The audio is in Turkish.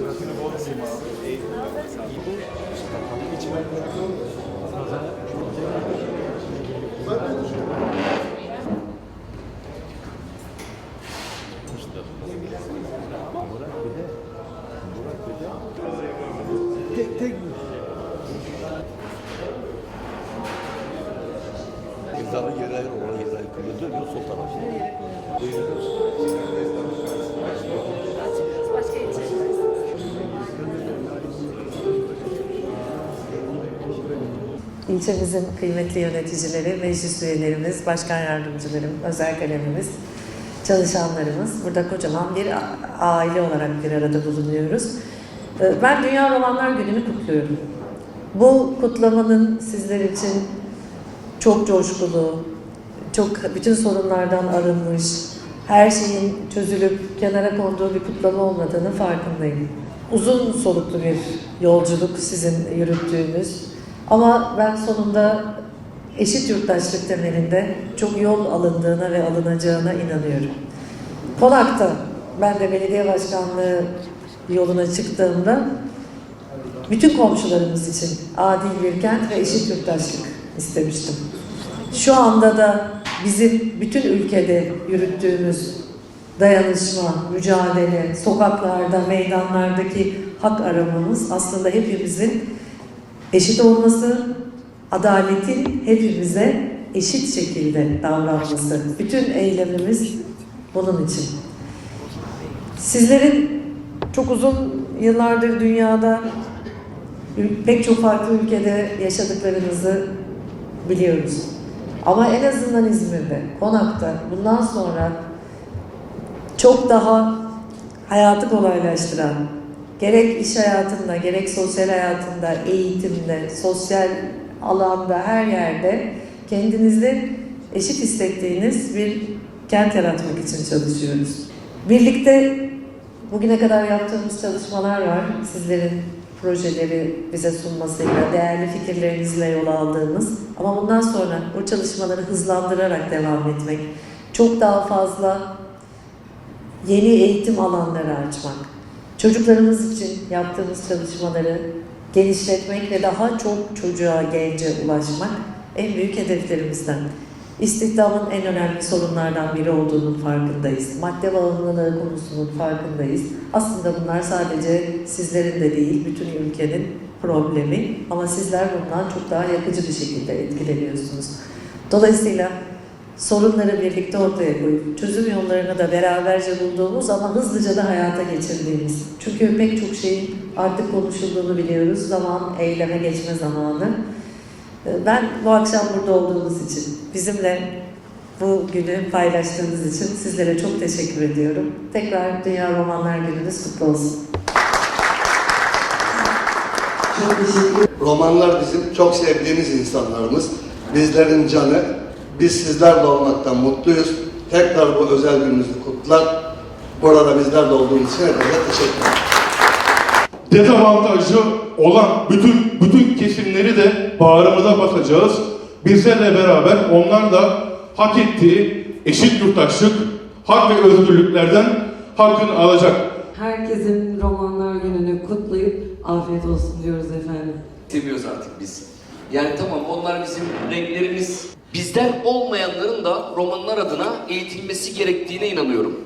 Tek tek Kızları yere ayır, ona yere ayır. Dönüyor sol taraf. Başka İlçemizin kıymetli yöneticileri, meclis üyelerimiz, başkan yardımcılarım, özel kalemimiz, çalışanlarımız. Burada kocaman bir aile olarak bir arada bulunuyoruz. Ee, Ben Dünya Romanlar Günü'nü kutluyorum. Bu kutlamanın sizler için çok coşkulu, çok bütün sorunlardan arınmış, her şeyin çözülüp kenara konduğu bir kutlama olmadığını farkındayım. Uzun soluklu bir yolculuk sizin yürüttüğünüz ama ben sonunda eşit yurttaşlık temelinde çok yol alındığına ve alınacağına inanıyorum. Konak'ta ben de belediye başkanlığı yoluna çıktığımda bütün komşularımız için adil bir kent ve eşit yurttaşlık istemiştim. Şu anda da bizim bütün ülkede yürüttüğümüz dayanışma, mücadele, sokaklarda, meydanlardaki hak aramamız aslında hepimizin eşit olması, adaletin hepimize eşit şekilde davranması. Bütün eylemimiz bunun için. Sizlerin çok uzun yıllardır dünyada pek çok farklı ülkede yaşadıklarınızı biliyoruz. Ama en azından İzmir'de, Konak'ta bundan sonra çok daha hayatı kolaylaştıran, gerek iş hayatında, gerek sosyal hayatında, eğitimde, sosyal alanda, her yerde kendinizde eşit hissettiğiniz bir kent yaratmak için çalışıyoruz. Birlikte bugüne kadar yaptığımız çalışmalar var. Sizlerin projeleri bize sunmasıyla, değerli fikirlerinizle yol aldığımız. Ama bundan sonra bu çalışmaları hızlandırarak devam etmek, çok daha fazla yeni eğitim alanları açmak, çocuklarımız için yaptığımız çalışmaları genişletmek ve daha çok çocuğa, gence ulaşmak en büyük hedeflerimizden. İstihdamın en önemli sorunlardan biri olduğunun farkındayız. Madde bağımlılığı konusunun farkındayız. Aslında bunlar sadece sizlerin de değil, bütün ülkenin problemi ama sizler bundan çok daha yakıcı bir şekilde etkileniyorsunuz. Dolayısıyla sorunları birlikte ortaya koyup çözüm yollarını da beraberce bulduğumuz ama hızlıca da hayata geçirdiğimiz. Çünkü pek çok şeyin artık konuşulduğunu biliyoruz. Zaman eyleme geçme zamanı. Ben bu akşam burada olduğunuz için, bizimle bu günü paylaştığınız için sizlere çok teşekkür ediyorum. Tekrar Dünya Romanlar Gününüz kutlu olsun. Romanlar bizim çok sevdiğimiz insanlarımız. Bizlerin canı. Biz sizlerle olmaktan mutluyuz. Tekrar bu özel gününüzü kutlar. Burada bizlerle olduğunuz için hepinize teşekkür ederim. dezavantajlı olan bütün bütün kesimleri de bağrımıza basacağız. Bizlerle beraber onlar da hak ettiği eşit yurttaşlık, hak ve özgürlüklerden hakkını alacak. Herkesin romanlar gününü kutlayıp afiyet olsun diyoruz efendim. seviyoruz artık biz. Yani tamam onlar bizim renklerimiz. Bizden olmayanların da romanlar adına eğitilmesi gerektiğine inanıyorum.